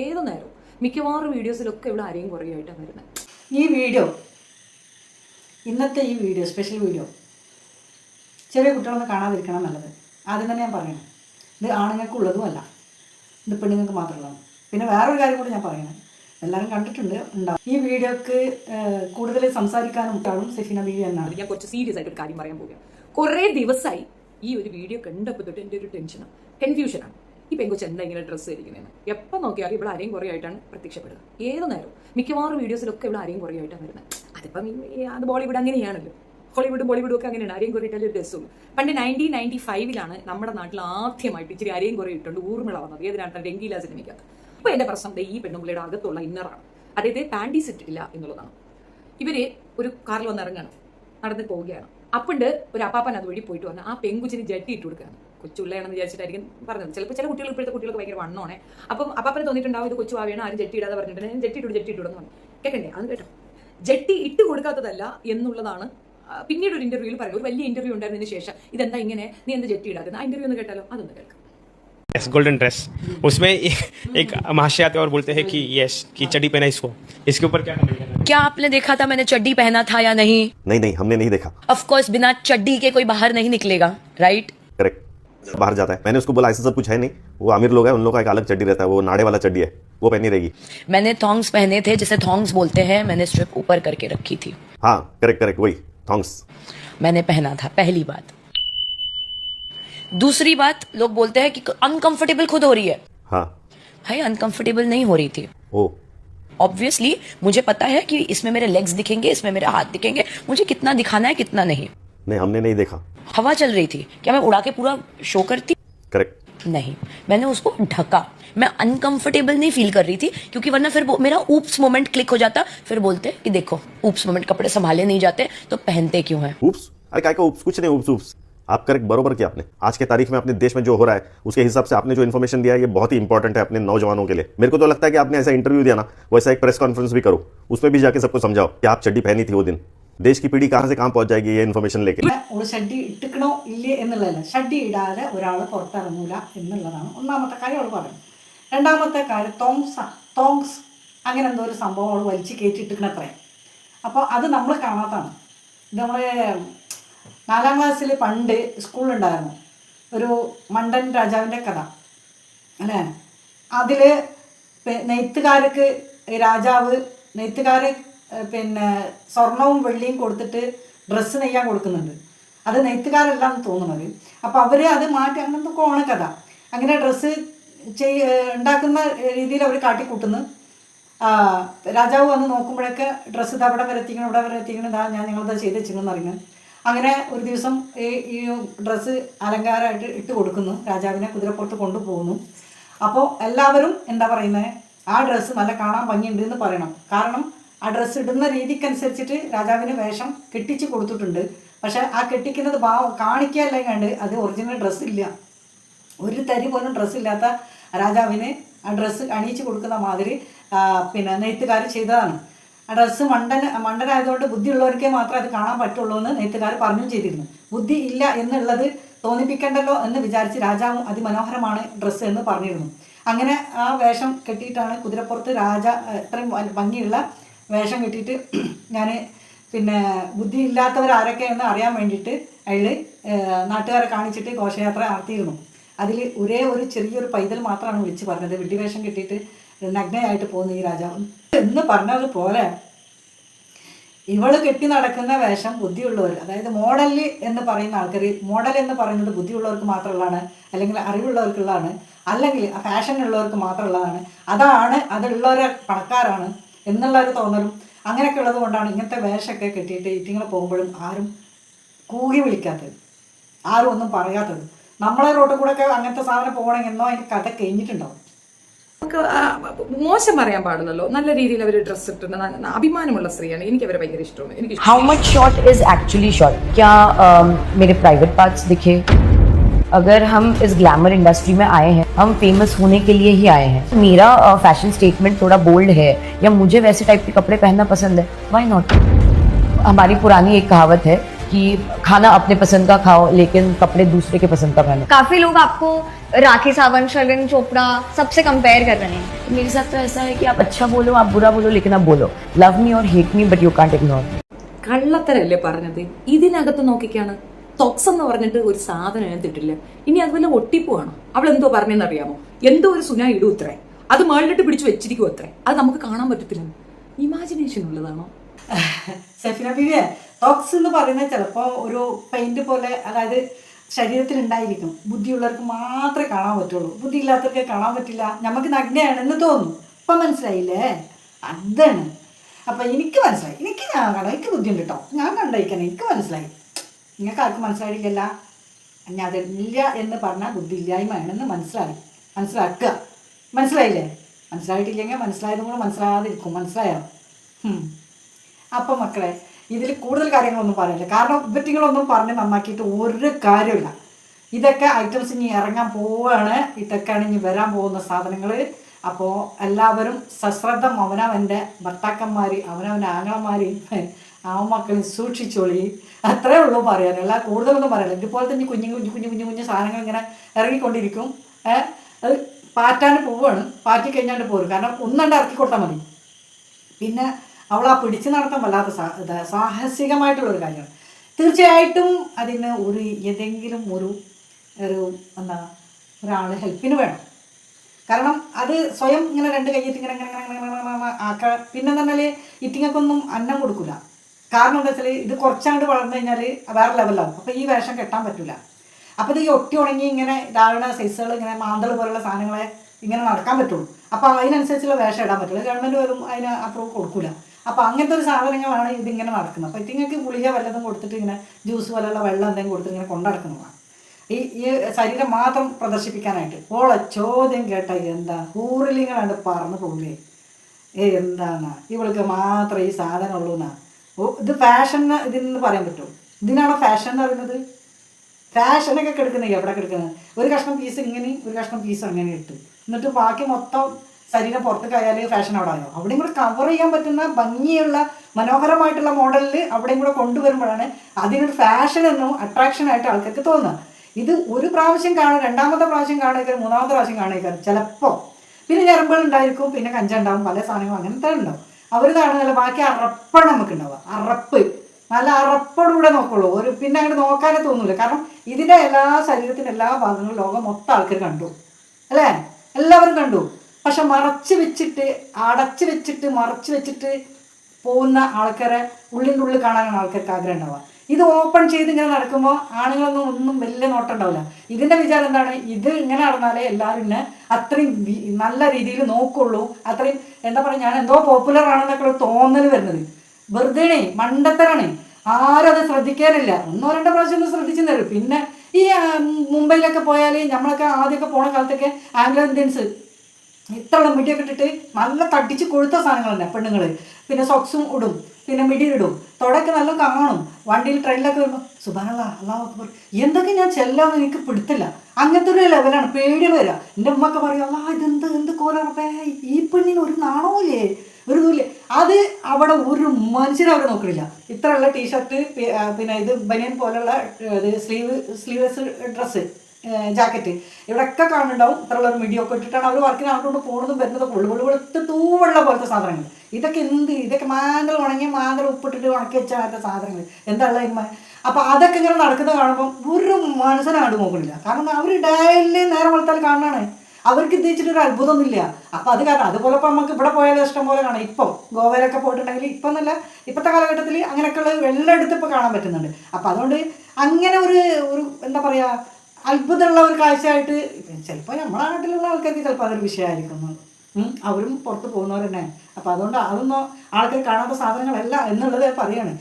ഏത് നേരവും? മിക്കവാറും വീഡിയോസിലൊക്കെ ഇവിടെ ആരെയും കുറയുമായിട്ടാണ് വരുന്നത് ഈ വീഡിയോ ഇന്നത്തെ ഈ വീഡിയോ സ്പെഷ്യൽ വീഡിയോ ചെറിയ കുട്ടികളൊന്നും കാണാതിരിക്കണം നല്ലത്. ആദ്യം തന്നെ ഞാൻ പറയണം. ഇത് ആണുങ്ങൾക്കുള്ളതുമല്ല ഇത് പെണ്ണുങ്ങൾക്ക് മാത്രമുള്ളതാണ്. പിന്നെ വേറൊരു കാര്യം കൂടി ഞാൻ പറയണം. എല്ലാവരും കണ്ടിട്ടുണ്ട് ഉണ്ടാവും. ഈ വീഡിയോക്ക് കൂടുതൽ സംസാരിക്കാനും ഉണ്ടാവും സെഫിന ബീവി എന്നാണ്. ഞാൻ കുറച്ച് സീരിയസ് ആയിട്ട് ഒരു കാര്യം പറയാൻ പോവുകയാണ്. കുറേ ദിവസമായി ഈ ഒരു വീഡിയോ കണ്ടപ്പോൾ തൊട്ട് എന്റെ ഒരു ടെൻഷനാണ് കൺഫ്യൂഷനാണ് ഈ പെങ്കുച്ച എന്താ ഇങ്ങനെ ഡ്രസ്സ് ധരിക്കുന്നതെന്ന് എപ്പോൾ നോക്കിയാലും ഇവിടെ ആരെയും കുറേ ആയിട്ടാണ് പ്രത്യക്ഷപ്പെടുക. ഏത് നേരം മിക്കവാറും വീഡിയോസിലൊക്കെ ഇവിടെ ആരെയും കുറേ ആയിട്ടാണ് വരുന്നത്. അതിപ്പം അത് ബോളിവുഡ് അങ്ങനെയാണല്ലോ. ഹോളിവുഡും ബോളിവുഡും ഒക്കെ അങ്ങനെയാണ്. ആരെയും കുറേ ഇട്ടാലും രസവും. പണ്ട് നയന്റീൻ നയന്റി ഫൈവിലാണ് നമ്മുടെ നാട്ടിൽ ആദ്യമായിട്ട് ഇച്ചിരി ആരെയും കുറേ ഇട്ടുണ്ട് ഊർമിള വന്നത്. ഏതിനാണ്? രംഗീല സിനിമയ്ക്കകത്ത്. അപ്പോൾ എന്റെ പ്രശ്നം ഈ പെണ്ണുമ്പിളിയുടെ അകത്തുള്ള ഇന്നറാണ് അതായത് പാന്റീസ് ഇട്ടിട്ടില്ല എന്നുള്ളതാണ്. ഇവർ ഒരു കാറിൽ വന്ന് ഇറങ്ങണം. നടന്ന് പോവുകയാണ്. അപ്പുണ്ട് ഒരു അപ്പാപ്പൻ അതുവഴി പോയിട്ട് വന്ന് ആ പെങ്കുച്ചിന് ജട്ടി ഇട്ട് കൊടുക്കുകയാണ്. കൊച്ചുള്ളയാണെന്ന് വിചാരിച്ചിട്ടായിരിക്കും പറഞ്ഞത് ചിലപ്പോൾ ചില കുട്ടികൾ ഇപ്പോഴത്തെ കുട്ടികൾക്ക് ഭയങ്കര വണ്ണോണേ അപ്പം അപ്പാപ്പന് തോന്നിയിട്ടുണ്ടാവും ഇത് കൊച്ചു ആവേണം ആരും ജട്ടി ഇടാതെ പറഞ്ഞിട്ടുണ്ട് ഞാൻ ജട്ടി ഇട്ടു ജട്ടി ഇട്ടു എന്ന് പറഞ്ഞു കേൾക്കണ്ടേ അത് കേട്ടോ ജട്ടി ഇട്ട് കൊടുക്കാത്തതല്ല എന്നുള്ളതാണ് ആ, പിന്നീട് ഒരു ഇന്റർവ്യൂവിൽ പറയുന്നത് ഒരു വലിയ ഇന്റർവ്യൂ ഉണ്ടായിരുന്നതിന് ശേഷം ഇതെന്താ ഇങ്ങനെ നീ എന്ത് ജട്ടി ഇടാതെ ആ ഇന്റർവ്യൂ ഒന്ന് കേട്ടാലോ അതൊന്ന് കേൾക്കാം यस गोल्डन ड्रेस उसमें एक, एक महाशय आते हैं और बोलते हैं कि यस कि चड्डी पहना इसको इसके ऊपर क्या कमेंट करना है? क्या आपने देखा था मैंने चड्डी पहना था या नहीं नहीं नहीं हमने नहीं देखा ऑफ कोर्स बिना चड्डी के कोई बाहर नहीं निकलेगा राइट करेक्ट बाहर जाता है। मैंने उसको बोला ऐसा सब कुछ है नहीं। वो अमीर लोग हैं उन लोग का एक अलग चड्डी रहता है। वो नाड़े वाला चड्डी है। वो पहनी रहेगी। मैंने थॉन्ग्स पहने थे जिसे थॉन्ग्स बोलते हैं मैंने स्ट्रिप ऊपर करके रखी थी। हाँ करेक्ट करेक्ट वही थॉन्ग्स मैंने पहना था पहली बात। दूसरी बात लोग बोलते हैं कि अनकंफर्टेबल खुद हो रही है। हाँ। भाई अनकंफर्टेबल नहीं हो रही थी। ओ। ऑब्वियसली मुझे पता है कि इसमें मेरे लेग्स दिखेंगे इसमें मेरे हाथ दिखेंगे। मुझे कितना दिखाना है कितना नहीं। नहीं हमने नहीं देखा। हवा चल रही थी। क्या मैं उड़ा के पूरा शो करती? करेक्ट नहीं। मैंने उसको ढका। मैं अनकंफर्टेबल नहीं फील कर रही थी क्योंकि वरना फिर मेरा ऊप्स मोमेंट क्लिक हो जाता। फिर बोलते कि देखो ऊप्स मोमेंट कपड़े संभाले नहीं जाते तो पहनते क्यों हैं? उप्स अरे काय का उप्स कुछ नहीं उप्स उप्स आप करेक्ट बरोबर किया आपने। आज के तारीख में अपने देश में जो हो रहा है उसके हिसाब से आपने जो इन्फॉर्मेशन दिया है ये बहुत ही इंपॉर्टेंट है अपने नौजवानों के लिए। मेरे को तो लगता है कि आपने ऐसा इंटरव्यू दिया ना वैसा एक प्रेस कॉन्फ्रेंस भी करो। उसमें भी जाके सबको समझाओ कि आप चड्डी पहनी थी वो दिन। ദേശ് കി പിടി കാഹ് കാം പਹੁഞ്ച് ജായേഗി ഇൻഫർമേഷൻ ലേക്ക് ഒരു ഷഡ്ഡി ഇട്ടിക്കണോ ഇല്ലേ എന്നുള്ളതല്ല. ഷഡ്ഡി ഇടാതെ ഒരാൾ പുറത്തിറങ്ങൂല എന്നുള്ളതാണ് ഒന്നാമത്തെ കാര്യം അവൾ പറയുന്നത്. രണ്ടാമത്തെ കാര്യം തോങ്സ് തോങ്സ് അങ്ങനെ എന്തോ ഒരു സംഭവം അവൾ വലിച്ചു കയറ്റിട്ടിരിക്കണ അത്രയും. അപ്പോൾ അത് നമ്മൾ കാണാത്തതാണ്. നമ്മൾ നാലാം ക്ലാസ്സിൽ പണ്ട് സ്കൂളിലുണ്ടായിരുന്നു. ഒരു മണ്ടൻ രാജാവിന്റെ കഥ. അല്ലേ? അതിൽ നെയ്ത്തുകാർക്ക് രാജാവ് നെയ്ത്തുകാരെ പിന്നെ സ്വർണവും വെള്ളിയും കൊടുത്തിട്ട് ഡ്രസ്സ് നെയ്യാൻ കൊടുക്കുന്നുണ്ട്. അത് നെയ്ത്തുകാരെല്ലാം തോന്നുന്നത്. അപ്പോൾ അവർ അത് മാറ്റി അങ്ങനത്തെ കോണ കഥ അങ്ങനെ ഡ്രസ്സ് ചെയ് ഉണ്ടാക്കുന്ന രീതിയിൽ അവർ കാട്ടിക്കൂട്ടുന്നു. രാജാവ് വന്ന് നോക്കുമ്പോഴൊക്കെ ഡ്രസ്സ് ഇത് അവിടെ വരെ എത്തിക്കണം ഇവിടെ വരെ എത്തിക്കണം ഇതാ ഞാൻ നിങ്ങളത് ചെയ്ത് വെച്ചിരുന്നു അങ്ങനെ ഒരു ദിവസം ഈ ഈ ഡ്രസ്സ് അലങ്കാരമായിട്ട് ഇട്ട് കൊടുക്കുന്നു. രാജാവിനെ കുതിരപ്പുറത്ത് കൊണ്ടുപോകുന്നു. അപ്പോൾ എല്ലാവരും എന്താ പറയുന്നത് ആ ഡ്രസ്സ് നല്ല കാണാൻ ഭംഗിയുണ്ട് എന്ന് പറയണം. കാരണം ആ ഡ്രസ്സ് ഇടുന്ന രീതിക്കനുസരിച്ചിട്ട് രാജാവിന് വേഷം കെട്ടിച്ച് കൊടുത്തിട്ടുണ്ട്. പക്ഷെ ആ കെട്ടിക്കുന്നത് ഭാവം കാണിക്കല്ലേ കണ്ട് അത് ഒറിജിനൽ ഡ്രസ്സ് ഇല്ല. ഒരു തരി പോലും ഡ്രസ്സില്ലാത്ത രാജാവിന് ആ ഡ്രസ്സ് അണിയിച്ചു കൊടുക്കുന്ന മാതിരി പിന്നെ നെയ്ത്തുകാർ ചെയ്തതാണ്. ആ ഡ്രസ്സ് മണ്ടൻ മണ്ടനായതുകൊണ്ട് ബുദ്ധിയുള്ളവർക്കേ മാത്രമേ അത് കാണാൻ പറ്റുള്ളൂ എന്ന് നെയ്ത്തുകാർ പറഞ്ഞു ചെയ്തിരുന്നു. ബുദ്ധി ഇല്ല എന്നുള്ളത് തോന്നിപ്പിക്കണ്ടല്ലോ എന്ന് വിചാരിച്ച് രാജാവും അതിമനോഹരമാണ് ഡ്രസ്സ് എന്ന് പറഞ്ഞിരുന്നു. അങ്ങനെ ആ വേഷം കെട്ടിയിട്ടാണ് കുതിരപ്പുറത്ത് രാജ ഇത്രയും ഭംഗിയുള്ള വേഷം കിട്ടിയിട്ട് ഞാൻ പിന്നെ ബുദ്ധി ഇല്ലാത്തവരാരൊക്കെയെന്ന് അറിയാൻ വേണ്ടിയിട്ട് അയാൾ നാട്ടുകാരെ കാണിച്ചിട്ട് ഘോഷയാത്ര നടത്തിയിരുന്നു. അതിൽ ഒരേ ഒരു ചെറിയൊരു പൈതൽ മാത്രമാണ് വിളിച്ച് പറഞ്ഞത്. വെള്ളിവേഷം കിട്ടിയിട്ട് നഗ്നയായിട്ട് പോകുന്ന ഈ രാജാവ്. എന്ന് പറഞ്ഞതുപോലെ ഇവൾ കെട്ടി നടക്കുന്ന വേഷം ബുദ്ധിയുള്ളവർ അതായത് മോഡൽ എന്ന് പറയുന്ന ആൾക്കാർ മോഡൽ എന്ന് പറയുന്നത് ബുദ്ധിയുള്ളവർക്ക് മാത്രമുള്ളതാണ് അല്ലെങ്കിൽ അറിവുള്ളവർക്കുള്ളതാണ് അല്ലെങ്കിൽ ഫാഷൻ ഉള്ളവർക്ക് മാത്രമുള്ളതാണ് അതാണ് അതുള്ളവരെ പണക്കാരാണ്. എന്നുള്ള ഒരു തോന്നലും. അങ്ങനെയൊക്കെ ഉള്ളത് കൊണ്ടാണ് ഇങ്ങനത്തെ വേഷമൊക്കെ കെട്ടിയിട്ട് ഈറ്റിങ്ങൾ പോകുമ്പോഴും ആരും കൂകി വിളിക്കാത്തത്. ആരും ഒന്നും പറയാത്തത്. നമ്മളെ റോട്ടിൽ കൂടെ ഒക്കെ അങ്ങനത്തെ സാധനം പോകണമെങ്കിൽ എന്നോ അതിന് കഥ കഴിഞ്ഞിട്ടുണ്ടാവും. നമുക്ക് മോശം പറയാൻ പാടുന്നല്ലോ നല്ല രീതിയിൽ അവർ ഡ്രസ് ഇട്ടിട്ടുണ്ട് അഭിമാനമുള്ള സ്ത്രീയാണ്. എനിക്ക് അവരെ ഭയങ്കര ഇഷ്ടമാണ്. എനിക്ക് how much short is actually short ക്യാ മേരെ പ്രൈവറ്റ് പാർട്സ് ദിഖേ अगर हम इस ग्लैमर इंडस्ट्री में आए हैं हम फेमस होने के लिए ही आए हैं मेरा फैशन स्टेटमेंट थोड़ा बोल्ड है या मुझे वैसे टाइप के कपड़े पहनना पसंद है वाई नॉट हमारी पुरानी एक कहावत है कि खाना अपने पसंद का खाओ लेकिन कपड़े दूसरे के पसंद का पहनो काफी लोग आपको राखी सावंत शर्लिन चोपड़ा सबसे कंपेयर कर रहे हैं मेरे साथ तो ऐसा है कि आप अच्छा बोलो आप बुरा बोलो लेकिन आप बोलो लव मी और hate me but you can't ignore me കള്ളത്തരല്ലേ പറഞ്ഞത് ഇതിനകത്ത് നോക്കിക്കാണ് തൊക്സ് എന്ന് പറഞ്ഞിട്ട് ഒരു സാധനം എടുത്തിട്ടില്ല ഇനി അതുപോലെ ഒട്ടിപ്പോവാണോ? അവൾ എന്തോ പറഞ്ഞെന്ന് അറിയാമോ എന്തോ ഒരു സുന ഇടും ഇത്രേ. അത് മേളിലിട്ട് പിടിച്ചു വെച്ചിരിക്കും അത്രേ. അത് നമുക്ക് കാണാൻ പറ്റത്തില്ല ഇമാജിനേഷൻ ഉള്ളതാണോ? സെഫിന ടോക്സ് എന്ന് പറയുന്നത് ചിലപ്പോൾ ഒരു പെയിന്റ് പോലെ അതായത് ശരീരത്തിൽ ഉണ്ടായിരിക്കും ബുദ്ധിയുള്ളവർക്ക് മാത്രമേ കാണാൻ പറ്റുള്ളൂ. ബുദ്ധി ഇല്ലാത്തവർക്ക് കാണാൻ പറ്റില്ല. നമുക്ക് നഗ്നയാണെന്ന് തോന്നും. ഇപ്പൊ മനസ്സിലായില്ലേ? അതാണ്. അപ്പം എനിക്ക് മനസ്സിലായി. എനിക്ക് ഞാൻ കാണാം എനിക്ക് ബുദ്ധിയുണ്ട് കേട്ടോ. ഞാൻ കണ്ടേക്കാൻ എനിക്ക് മനസ്സിലായി. നിങ്ങൾക്ക് ആർക്കും മനസ്സിലായിട്ടില്ല ഞാൻ അതില്ല എന്ന് പറഞ്ഞാൽ ബുദ്ധിയില്ലായ്മയാണെന്ന് മനസ്സിലായി മനസ്സിലാക്കുക. മനസ്സിലായില്ലേ? മനസ്സിലായിട്ടില്ലെങ്കിൽ മനസ്സിലായതും കൂടെ മനസ്സിലാകാതിരിക്കും. മനസ്സിലായോ. അപ്പം മക്കളെ ഇതിൽ കൂടുതൽ കാര്യങ്ങളൊന്നും പറയില്ല. കാരണം ഇവറ്റിങ്ങളൊന്നും പറഞ്ഞ് നന്നാക്കിയിട്ട് ഒരു കാര്യമില്ല ഇതൊക്കെ ഐറ്റംസ് ഇനി ഇറങ്ങാൻ പോവുകയാണ് ഇതൊക്കെയാണ് ഇനി വരാൻ പോകുന്ന സാധനങ്ങൾ അപ്പോൾ എല്ലാവരും സശ്രദ്ധം അവനവന്റെ ഭർത്താക്കന്മാർ അവനവന്റെ ആങ്ങളമാരെയും ആമക്കളെയും സൂക്ഷിച്ചോളി. അത്രേ ഉള്ളൂ പറയാനുള്ള. കൂടുതലൊന്നും പറയാനില്ല. ഇതുപോലെ തന്നെ കുഞ്ഞു കുഞ്ഞു കുഞ്ഞു കുഞ്ഞു കുഞ്ഞു സാധനങ്ങൾ ഇങ്ങനെ ഇറങ്ങിക്കൊണ്ടിരിക്കും. അത് പാറ്റാൻ പോവാണ്. പാറ്റി കഴിഞ്ഞാണ്ട് പോരും. കാരണം ഒന്നണ്ട് ഇറക്കി കൊടുത്താൽ മതി. പിന്നെ അവൾ ആ പിടിച്ചു നടത്താൻ വല്ലാത്ത സാഹസികമായിട്ടുള്ളൊരു കാര്യമാണ്. തീർച്ചയായിട്ടും അതിന് ഒരു ഏതെങ്കിലും ഒരു ഒരു എന്താ ഒരാൾ ഹെൽപ്പിന് വേണം. കാരണം അത് സ്വയം ഇങ്ങനെ രണ്ട് കൈയിട്ട് ഇങ്ങനെ ഇങ്ങനെ ഇങ്ങനെ ആക്ക. പിന്നെ പറഞ്ഞാൽ ഇറ്റിങ്ങൾക്കൊന്നും അന്നം കൊടുക്കില്ല കാരണം എന്താ വെച്ചാൽ ഇത് കുറച്ചാണ്ട് വളർന്നു കഴിഞ്ഞാൽ വേറെ ലെവലാവും അപ്പോൾ ഈ വേഷം കെട്ടാൻ പറ്റില്ല അപ്പോൾ ഇത് ഈ ഒട്ടി ഉണങ്ങി ഇങ്ങനെ ഇതാകുന്ന സൈസുകൾ ഇങ്ങനെ മാന്തൾ പോലുള്ള സാധനങ്ങളെ ഇങ്ങനെ നടക്കാൻ പറ്റുള്ളൂ. അപ്പോൾ അതിനനുസരിച്ചുള്ള വേഷം ഇടാൻ പറ്റുള്ളൂ ഗവൺമെന്റ് പോലും അതിന് അപ്രൂവ് കൊടുക്കില്ല അപ്പോൾ അങ്ങനത്തെ ഒരു സാധനങ്ങളാണ് ഇതിങ്ങനെ നടക്കുന്നത്. അപ്പോൾ ഇതിങ്ങൾക്ക് ഗുളിക വല്ലതും കൊടുത്തിട്ട് ഇങ്ങനെ ജ്യൂസ് പോലുള്ള വെള്ളം എന്തെങ്കിലും കൊടുത്തിട്ട് ഇങ്ങനെ കൊണ്ടടക്കുന്നതാണ്. ഈ ഈ ശരീരം മാത്രം പ്രദർശിപ്പിക്കാനായിട്ട് ഓളെ ചോദ്യം കേട്ട എന്താ? കൂറിലിങ്ങനെ പറന്ന് പോകുന്നത് ഏ എന്താണ് ഇവൾക്ക് മാത്രം ഈ സാധനം ഉള്ളൂ എന്നാ ഓ ഇത് ഫാഷൻ ഇതിൽ നിന്ന് പറയാൻ പറ്റും. ഇതിനാണോ ഫാഷൻ എന്ന് പറയുന്നത്? ഫാഷനൊക്കെ കിടക്കുന്നത് എവിടെ കിടക്കുന്നത്? ഒരു കഷ്ണം പീസ് ഇങ്ങനെ ഒരു കഷ്ണം പീസ് അങ്ങനെ ഇട്ട്. എന്നിട്ട് ബാക്കി മൊത്തം ശരീരം പുറത്തേക്ക് ആയാൽ ഫാഷൻ അവിടെ ആയോ? അവിടെയും കൂടെ കവർ ചെയ്യാൻ പറ്റുന്ന ഭംഗിയുള്ള മനോഹരമായിട്ടുള്ള മോഡലിൽ അവിടെയും കൂടെ കൊണ്ടുവരുമ്പോഴാണ് അതിനൊരു ഫാഷൻ എന്നും അട്രാക്ഷൻ ആയിട്ട് ആൾക്കാർക്ക് തോന്നുന്നത് ഇത് ഒരു പ്രാവശ്യം കാണും രണ്ടാമത്തെ പ്രാവശ്യം കാണുക മൂന്നാമത്തെ പ്രാവശ്യം കാണുക ചിലപ്പോൾ പിന്നെ ഞരമ്പുകൾ ഉണ്ടായിരിക്കും പിന്നെ കഞ്ചുണ്ടാവും പല സാധനങ്ങളും അങ്ങനെ ഉണ്ടാവും അവർ കാണുന്നില്ല ബാക്കി അറപ്പണം നമുക്ക് ഉണ്ടാവുക അറപ്പ്. നല്ല അറപ്പോടുകൂടെ നോക്കുള്ളൂ. ഒരു പിന്നെ അങ്ങോട്ട് നോക്കാനേ തോന്നില്ല കാരണം ഇതിന്റെ എല്ലാ ശരീരത്തിന്റെ എല്ലാ ഭാഗങ്ങളും ലോകം മൊത്തം ആൾക്കാർ കണ്ടു. അല്ലേ? എല്ലാവരും കണ്ടു. പക്ഷെ മറച്ചു വെച്ചിട്ട് അടച്ചു വെച്ചിട്ട് മറച്ചു വെച്ചിട്ട് പോകുന്ന ആൾക്കാരെ ഉള്ളിന്റെ ഉള്ളിൽ കാണാനാണ് ആൾക്കാർക്ക് ആഗ്രഹം ഉണ്ടാവുക. ഇത് ഓപ്പൺ ചെയ്ത് ഇങ്ങനെ നടക്കുമ്പോൾ ആണുങ്ങളൊന്നും ഒന്നും വലിയ നോട്ടം ഉണ്ടാവില്ല ഇതിന്റെ വിചാരം എന്താണ്? ഇത് ഇങ്ങനെ നടന്നാലേ എല്ലാവരും എന്നെ അത്രയും നല്ല രീതിയിൽ നോക്കുള്ളൂ. അത്രയും എന്താ പറയുക ഞാൻ എന്തോ പോപ്പുലർ ആണെന്നൊക്കെ ഒരു തോന്നൽ വരുന്നത്. വെറുതെ മണ്ടത്തരാണ്. ആരും അത് ശ്രദ്ധിക്കാറില്ല ഒന്നോ രണ്ടോ പ്രാവശ്യം ഒന്ന് ശ്രദ്ധിച്ചു തരും പിന്നെ ഈ മുംബൈയിലൊക്കെ പോയാൽ നമ്മളൊക്കെ ആദ്യമൊക്കെ പോണ കാലത്തൊക്കെ ആംഗ്ലോ ഇന്ത്യൻസ് ഇത്രയുള്ള മിടിയൊക്കെ ഇട്ടിട്ട് നല്ല തടിച്ച് കൊഴുത്ത സാധനങ്ങളുണ്ട് പെണ്ണുങ്ങൾ പിന്നെ സോക്സും ഇടും. പിന്നെ മിടിയിടും തുടക്കം നല്ല കാണും. വണ്ടിയിൽ ട്രെയിനിലൊക്കെ വരുമ്പോൾ സുബാനുള്ള അള്ളാഹ് അക്ബർ. എന്തൊക്കെ ഞാൻ ചെല്ലാന്ന് എനിക്ക് പിടുത്തില്ല. അങ്ങനത്തെ ഒരു ലെവലാണ് പേടി വരിക എന്റെ ഉമ്മൊക്കെ പറയും അല്ലാ ഇതെന്ത് എന്ത് കോലറപ്പേ ഈ പെണ്ണിന് ഒരു നാണവുമില്ലേ ഒരു ഇതുമില്ല അത് അവിടെ ഒരു മനുഷ്യരും അവർ നോക്കണില്ല. ഇത്രയുള്ള ടീഷർട്ട് പിന്നെ ഇത് ബനിയൻ പോലുള്ള ഇത് സ്ലീവ് സ്ലീവ്ലെസ് ഡ്രസ്സ് ജാക്കറ്റ്. ഇവിടെയൊക്കെ കാണുന്നുണ്ടാവും. ഇത്രയുള്ള ഒരു മിടിയൊക്കെ ഇട്ടിട്ടാണ് അവർ വർക്കിന് ആൾക്കൊണ്ട് പോകുന്നതും വരുന്നതും ഉള്ളു. വെളുത്ത് തൂവെള്ള പോലത്തെ സാധനങ്ങൾ. ഇതൊക്കെ എന്ത്? ഇതൊക്കെ മാങ്ങൾ ഉണങ്ങി മാങ്ങൾ ഉപ്പിട്ടിട്ട് ഉണക്കി വെച്ചാൽ അങ്ങനത്തെ സാധനങ്ങൾ. എന്താ ഉള്ളത് ഇമ്മ? അപ്പോൾ അതൊക്കെ ഇങ്ങനെ നടക്കുന്നത് കാണുമ്പോൾ ഒരു മനസ്സിനെ അങ്ങോട്ട് നോക്കണില്ല കാരണം അവർ ഡയലി നേരം വളർത്താൽ കാണാനാണ് അവർക്ക് ഉദ്ദേശിച്ചിട്ട് ഒരു അത്ഭുതമൊന്നുമില്ല. അപ്പോൾ അത് കാരണം അതുപോലെ ഇപ്പോൾ നമുക്ക് ഇവിടെ പോയാലും ഇഷ്ടം പോലെ കാണാം. ഇപ്പം ഗോവയിലൊക്കെ പോയിട്ടുണ്ടെങ്കിൽ ഇപ്പം എന്നല്ല ഇപ്പോഴത്തെ കാലഘട്ടത്തിൽ അങ്ങനെയൊക്കെയുള്ള എല്ലായിടത്തും ഇപ്പോൾ കാണാൻ പറ്റുന്നുണ്ട്. അപ്പോൾ അതുകൊണ്ട് അങ്ങനെ ഒരു ഒരു എന്താ പറയാ അത്ഭുതമുള്ള ഒരു കാഴ്ചയായിട്ട് ചിലപ്പോൾ നമ്മുടെ നാട്ടിലുള്ള ആൾക്കാർക്ക് ചിലപ്പോൾ അതൊരു വിഷയമായിരിക്കുന്നു. അവരും പുറത്ത് പോകുന്നവർ തന്നെ അപ്പോൾ അതുകൊണ്ട് അതൊന്നും ആൾക്കാർ കാണാത്ത സാധനങ്ങളല്ല എന്നുള്ളത് പറയാണ്.